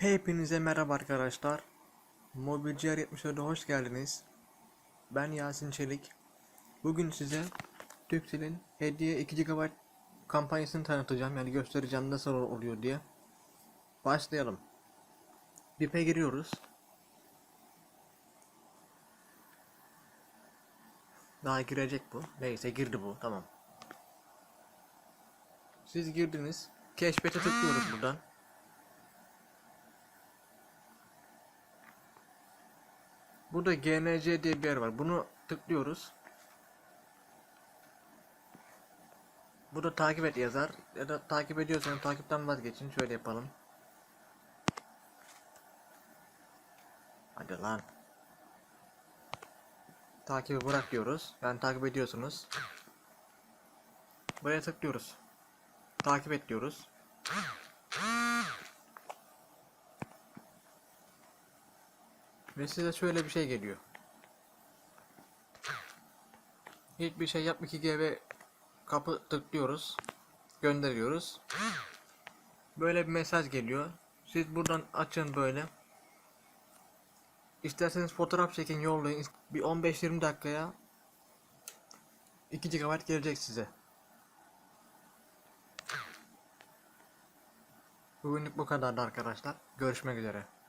Hepinize merhaba arkadaşlar. Mobilciğer 74'e hoş geldiniz. Ben Yasin Çelik. Bugün size Turkcell'in hediye 2 GB kampanyasını tanıtacağım. Yani göstereceğim nasıl oluyor diye. Başlayalım. BIP'e giriyoruz. Daha girecek bu. Neyse girdi bu. Tamam. Siz girdiniz. Keşfete tıklıyoruz buradan. Burada GNC diye bir yer var. Bunu tıklıyoruz. Burada takip et yazar. Ya da takip ediyorsanız takipten vazgeçin. Şöyle yapalım. Hadi lan. Takibi bırak diyoruz. Yani takip ediyorsunuz. Buraya tıklıyoruz. Takip et diyoruz. Ve size şöyle bir şey geliyor. Hiçbir şey yap 2G kapı tıklıyoruz. Gönderiyoruz. Böyle bir mesaj geliyor. Siz buradan açın böyle. İsterseniz fotoğraf çekin yollayın. Bir 15-20 dakikaya 2 GB gelecek size. Bugünlük bu kadardı arkadaşlar. Görüşmek üzere.